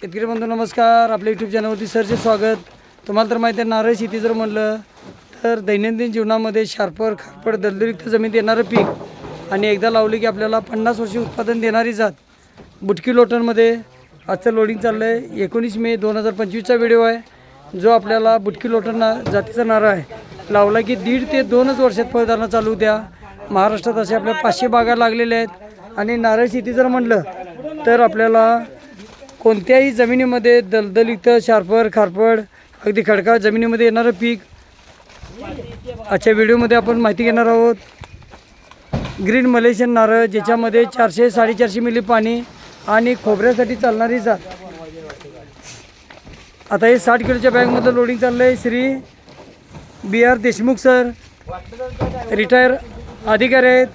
शेतकरी बंधू नमस्कार. आपल्या यूट्यूब चॅनलवरती सरचे स्वागत. तुम्हाला तर माहिती आहे नारळ शेती जर म्हणलं तर दैनंदिन जीवनामध्ये शार्पर खारपड दलदलयुक्त जमीन देणारं पीक आणि एकदा लावली की आपल्याला पन्नास वर्षी उत्पादन देणारी जात. बुटकी लोटनमध्ये आजचं लोडिंग चाललं आहे एकोणीस मे दोन हजार पंचवीसचा व्हिडिओ आहे. जो आपल्याला बुटकी लोटन ना जातीचा नारळ आहे. लावला की दीड ते दोनच वर्षात फळधारणा चालू द्या. महाराष्ट्रात असे आपल्या पाचशे बागा लागलेल्या आहेत. आणि नारळ शेती जर म्हणलं तर आपल्याला कोणत्याही जमिनीमध्ये दलदलीत शारफड खारपड अगदी खडकाळ जमिनीमध्ये येणारं पीक. आजच्या व्हिडिओमध्ये आपण माहिती घेणार आहोत. ग्रीन मलेशियन नारळ ज्याच्यामध्ये चारशे साडेचारशे मिली पाणी आणि खोबऱ्यासाठी चालणारी जात. आता हे साठ किलोच्या बॅगमधलं लोडिंग चाललं आहे Shri B R Deshmukh sir. Retire अधिकारी आहेत.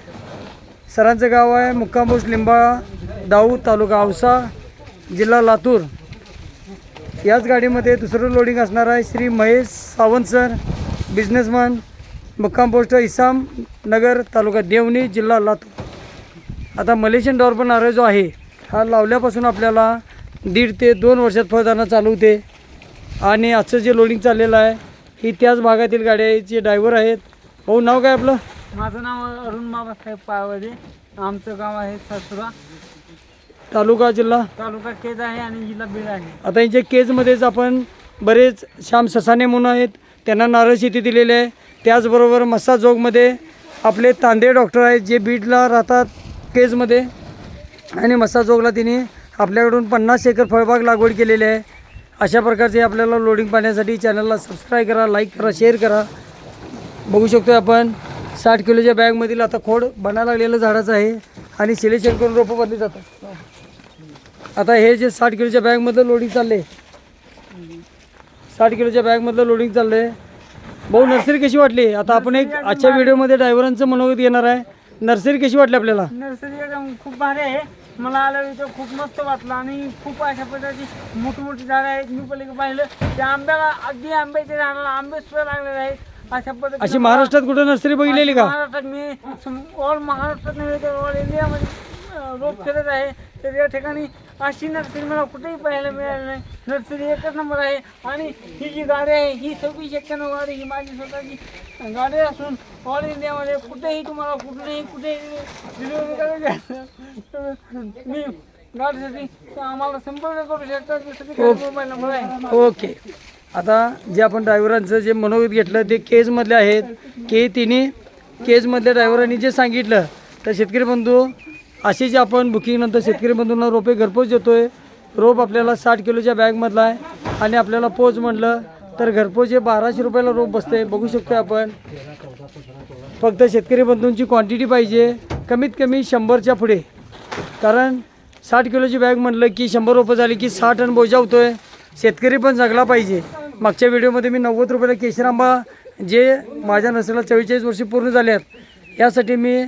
सरांचं गाव आहे मुक्कामोश लिंबाळा दाऊ तालुका औसा. जिल्हा लातूर. याच गाडीमध्ये दुसरं लोडिंग असणार आहे श्री महेश सावंत सर बिझनेसमॅन मुक्काम पोस्ट इसाम नगर तालुका देवणी जिल्हा लातूर. आता मलेशियन डॉर्बन नारळ जो आहे हा लावल्यापासून आपल्याला दीड ते दोन वर्षात फळदाना चालू होते. आणि आजचं जे लोडिंग चाललेलं आहे ही त्याच भागातील गाड्याचे ड्रायव्हर आहेत. भाऊ नाव काय आपलं? माझं नाव अरुण बाबासाहेब पायवाडे आमचं गाव आहे सासुरा. तालुका जिल्हा? तालुका केज आहे आणि जिल्हा बीड आहे. आता यांच्या केजमध्येच आपण बरेच श्याम ससाने म्हणून आहेत. त्यांना नारळ शेती दिलेली आहे. त्याचबरोबर मस्सा जोगमध्ये आपले तांदे डॉक्टर आहेत जे बीडला राहतात केजमध्ये. आणि मस्सा जोगला तिने आपल्याकडून पन्नास एकर फळबाग लागवड केलेली आहे. अशा प्रकारचे आपल्याला लोडिंग पाहण्यासाठी चॅनलला सबस्क्राईब करा लाईक करा शेअर करा. बघू शकतो आपण साठ किलोच्या बॅगमधील आता खोड बनायला लागलेलं झाडाचं आहे. आणि सिलेक्शन करून रोपं बदली जातात. आता हे जे साठ किलोच्या बॅगमधलं लोडिंग चालले साठ किलोच्या बॅगमधलं लोडिंग चाललं आहे भाऊ नर्सरी कशी वाटली? आता आपण एक आजच्या व्हिडिओमध्ये ड्रायव्हरांचं मनोगत येणार आहे. नर्सरी कशी वाटली आपल्याला? नर्सरी एकदम खूप भारी आहे. मला आलं इथं खूप मस्त वाटलं आणि खूप अशा प्रकारची मोठी मोठी झाडं आहेत. मी पहिले पाहिलं. त्या आंब्याला अगदी आंब्याच्या झाडाला आंबे सुद्धा लागलेले आहेत. अशा पद्धतीने अशी महाराष्ट्रात कुठं नर्सरी बघितलेली का? महाराष्ट्रात मी ऑल महाराष्ट्रात नव्हे तर ऑल इंडियामध्ये रोप फिरत आहे. तर या ठिकाणी अशी नर्सरी मला कुठेही पाहायला मिळाली नाही. नर्सरी एकच नंबर आहे. आणि ही जी गाडी आहे ही सव्वीस एक्क्याण्णव गाडी ही माझी स्वतःची गाडी असून ऑल इंडियामध्ये कुठेही तुम्हाला कुठेही कुठेही डिलिव्हरी करायची असेल मी गाडीसाठी आम्हाला संपर्क करू शकता. मोबाईल नंबर आहे. ओके. आता जे आपण ड्रायव्हरांचं जे मनोगत घेतलं ते केजमधले आहेत. के तिन्ही केजमधल्या ड्रायव्हरांनी जे सांगितलं तर शेतकरी बंधू असे जे आपण बुकिंगनंतर शेतकरी बंधूंना रोपे घरपोच देतोय रोप आपल्याला साठ किलोच्या बॅगमधला आहे आणि आपल्याला पोच म्हटलं तर घरपोच हे बाराशे रुपयाला रोप बसते बघू शकतो आपण. फक्त शेतकरी बंधूंची क्वांटिटी पाहिजे कमीत कमी शंभरच्या पुढे. कारण साठ किलोची बॅग म्हटलं की शंभर रुपये झाली की सहा टन बोजा होतोय. शेतकरी पण जगला पाहिजे. मागच्या व्हिडिओमध्ये मी नव्वद रुपयाला केशर आंबा जे माझ्या नसलेला चव्वेचाळीस वर्ष पूर्ण झाले आहेत यासाठी मी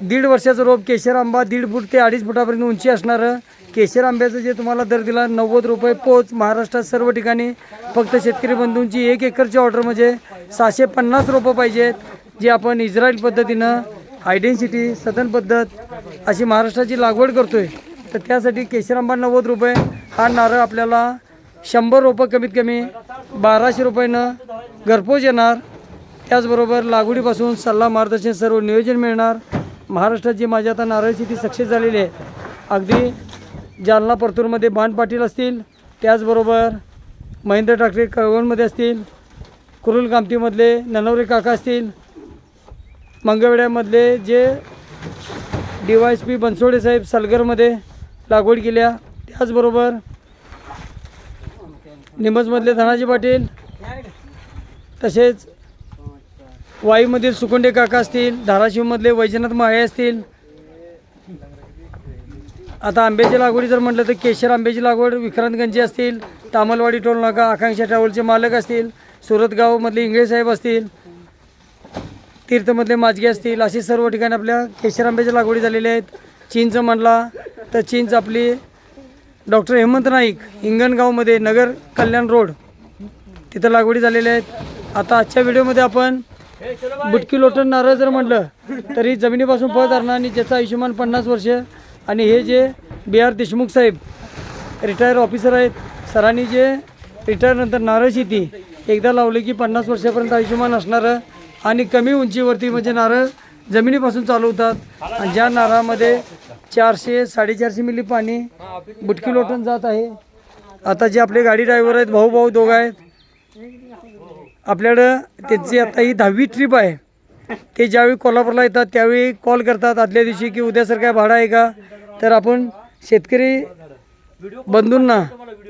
दीड वर्षाचं रोप केशर आंबा दीड फूट ते अडीच फुटापर्यंत उंची असणारं. केशर आंब्याचं जे तुम्हाला दर दिला नव्वद रुपये पोच महाराष्ट्रात सर्व ठिकाणी फक्त शेतकरी बंधूंची एक एकरची ऑर्डर म्हणजे सहाशे पन्नास रोपं पाहिजेत जे आपण इस्रायल पद्धतीनं आयडेन्सिटी सदन पद्धत अशी महाराष्ट्राची लागवड करतोय. तर त्यासाठी केशर आंबा नव्वद रुपये हा नारळ आपल्याला शंभर रोपं कमीत कमी बाराशे रुपयानं घरपोच येणार. त्याचबरोबर लागवडीपासून सल्ला मार्गदर्शन सर्व नियोजन मिळणार. महाराष्ट्रात जी माझी आता नारळ शेती सक्सेस झालेली आहे. अगदी जालना परतूरमध्ये बाण पाटील असतील त्याचबरोबर महेंद्र ठाकरे कळवणमध्ये असतील कुरुल कामतीमधले ननवरे काका असतील मंगळवेड्यामधले जे D Y S P Bansode साहेब सलगरमध्ये लागवड केल्या त्याचबरोबर निमजमधले धनाजी पाटील तसेच वाईमधील सुकुंडे काका असतील धाराशिवमधले वैजनाथ माळे असतील. आता आंब्याची लागवडी जर म्हटलं तर केशर आंब्याची लागवड विक्रांतगंजी असतील तामलवाडी टोल नाका आकांक्षा ट्रॅव्हलचे मालक असतील सुरतगावमधले इंगळे साहेब असतील तीर्थमधले माजगे असतील असे सर्व ठिकाणी आपल्या केशर आंब्याच्या लागवडी झालेल्या आहेत. चीनचं म्हणला तर चीनचं आपली डॉक्टर हेमंत नाईक हिंगणगावमध्ये नगर कल्याण रोड तिथं लागवडी झालेल्या आहेत. आता आजच्या व्हिडिओमध्ये आपण बुटकी लोटण नारळ जर म्हटलं तरी जमिनीपासून फळ धरणं आणि ज्याचं आयुष्यमान पन्नास वर्ष आणि हे जे बी आर देशमुख साहेब रिटायर ऑफिसर आहेत सरांनी जे रिटायरनंतर नारळ शेती एकदा लावली की पन्नास वर्षापर्यंत आयुष्यमान असणारं आणि कमी उंचीवरती म्हणजे नारळ जमिनीपासून चालवतात. आणि ज्या नारळामध्ये चारशे साडेचारशे मिली पाणी बुटकी लोटून जात आहे. आता जे आपले गाडी ड्रायव्हर आहेत भाऊ भाऊ दोघं आहेत आपल्याकडं त्यांची आता ही दहावी ट्रिप आहे. ते ज्यावेळी कोल्हापूरला येतात त्यावेळी कॉल करतात आदल्या दिवशी की उद्या सर काय भाडं आहे का? तर आपण शेतकरी बंधूंना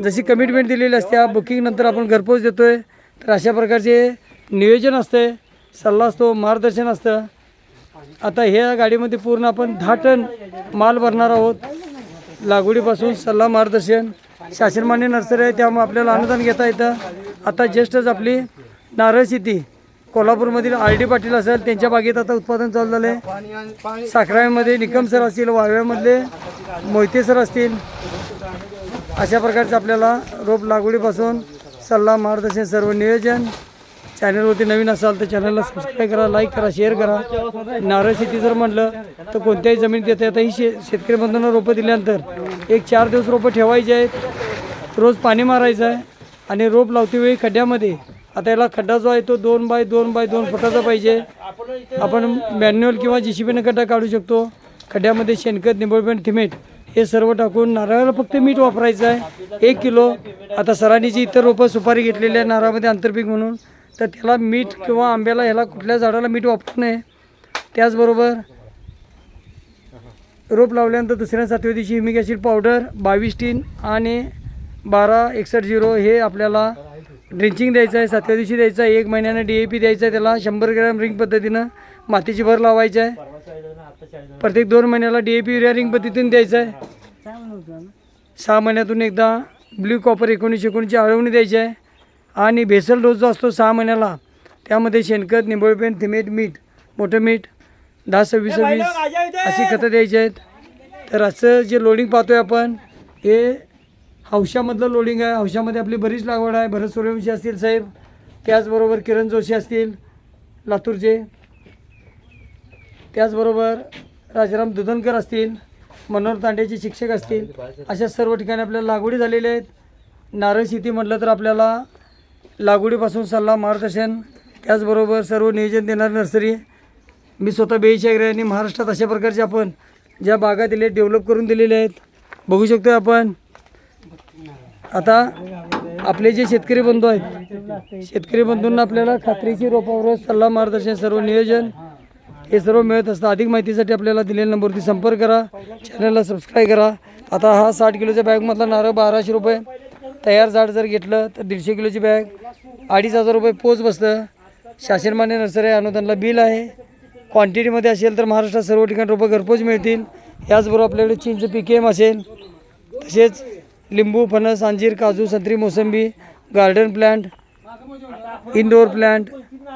जशी कमिटमेंट दिलेली असते बुकिंग बुकिंगनंतर आपण घरपोच देतोय. तर अशा प्रकारचे नियोजन असते सल्ला असतो मार्गदर्शन असतं. आता ह्या गाडीमध्ये पूर्ण आपण दहा टन माल भरणार आहोत. लागवडीपासून सल्ला मार्गदर्शन. शासनमान्य नर्सरी आहे त्यामुळे आपल्याला अनुदान घेता येतं. आता जस्टच आपली नारळ शेती कोल्हापूरमधील आर डी पाटील असेल त्यांच्या बागेत आता उत्पादन चालू झालं आहे साखरामध्ये निकम सर असतील वाळव्यामधले मोहिते सर असतील अशा प्रकारचं आपल्याला रोप लागवडीपासून सल्ला मार्गदर्शन सर्व नियोजन चॅनलवरती नवीन असाल तर चॅनलला सबस्क्राईब करा लाईक करा शेअर करा. नारळ शेती जर म्हटलं तर कोणत्याही जमिनीत येते. आता ही शे शेतकरी बंधूंना रोपं दिल्यानंतर एक चार दिवस रोपं ठेवायची आहेत. रोज पाणी मारायचं आहे आणि रोप लावते वेळी खड्ड्यामध्ये. आता याला खड्डा जो आहे तो दोन बाय दोन बाय दोन फुटाचा पाहिजे. आपण मॅन्युअल किंवा जी सी बीनं खड्डा काढू शकतो. खड्ड्यामध्ये शेणखत निंबळपेंट थिमेट हे सर्व टाकून नारळाला फक्त मीठ वापरायचं आहे. एक किलो. आता सरांनी जी इतर रोपं सुपारी घेतलेली आहे नारळामध्ये आंतरपीक म्हणून तर त्याला मीठ किंवा आंब्याला ह्याला कुठल्या झाडाला मीठ वापरू नये. त्याचबरोबर रोप लावल्यानंतर दुसऱ्या सातव्या दिवशी हिमिक ॲसिड पावडर बावीस टीन आणि बारा एकसष्ट झिरो हे आपल्याला ड्रिंचिंग द्यायचं आहे. सातव्या दिवशी द्यायचं आहे. एक महिन्यानं डी ए पी द्यायचं आहे. त्याला शंभर ग्रॅम रिंग पद्धतीनं मातीची भर लावायची आहे. प्रत्येक दोन महिन्याला D A P urea ring पद्धतीने द्यायचं आहे. सहा महिन्यातून एकदा ब्ल्यू कॉपर एकोणीसशे एकोणीसची आळवणी द्यायची आहे. आणि भेसल डोस जो असतो सहा महिन्याला त्यामध्ये शेणखत निंबळपेंट थिमेट मीठ मोठं मीठ दहा सव्वीस सव्वीस अशी खतं द्यायची आहेत. तर असं जे लोडिंग पाहतोय आपण हे हौशामधलं लोडिंग आहे. हौशामध्ये आपली बरीच लागवड आहे. भरत सूर्यवंशी असतील साहेब. त्याचबरोबर किरण जोशी असतील लातूरचे. त्याचबरोबर राजाराम दुधनकर असतील मनोहर तांडेचे शिक्षक असतील. अशा सर्व ठिकाणी आपल्याला लागवडी झालेल्या आहेत. नारळ शेती म्हटलं तर आपल्याला लागवडीपासून सल्ला मार्गदर्शन त्याचबरोबर सर्व नियोजन देणारी नर्सरी मी स्वतः बेचागरे आणि महाराष्ट्रात अशा प्रकारचे आपण ज्या बागा दिले डेव्हलप करून दिलेले आहेत बघू शकतो आपण. आता आपले जे शेतकरी बंधू आहेत शेतकरी बंधूंना आपल्याला खात्रीची रोपावर सल्ला मार्गदर्शन सर्व नियोजन हे सर्व मिळत असतं अधिक माहितीसाठी आपल्याला दिलेल्या नंबरवरती संपर्क करा चॅनलला सबस्क्राईब करा. आता हा साठ किलोच्या बॅगमधला नारळ बाराशे रुपये. तयार झाड जर घेतलं तर दीडशे किलोची बॅग अडीच हजार रुपये पोच बसतं शासनमान्य नर्सरी अनुदानला बिल आहे. क्वांटिटीमध्ये असेल तर महाराष्ट्रात सर्व ठिकाणी रोपं घरपोच मिळतील. याचबरोबर आपल्याकडे चिंच पी के एम असेल. तसेच लिंबू फणस अंजीर काजू संत्री मोसंबी garden plant indoor plant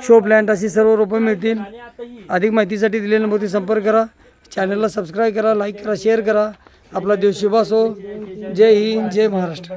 show plant अशी सर्व रोपं मिळतील. अधिक माहितीसाठी दिलेल्या नंबरवरती संपर्क करा. चॅनलला सबस्क्राईब करा लाईक करा शेअर करा. आपला दिवशी शुभ जय हिंद जय महाराष्ट्र.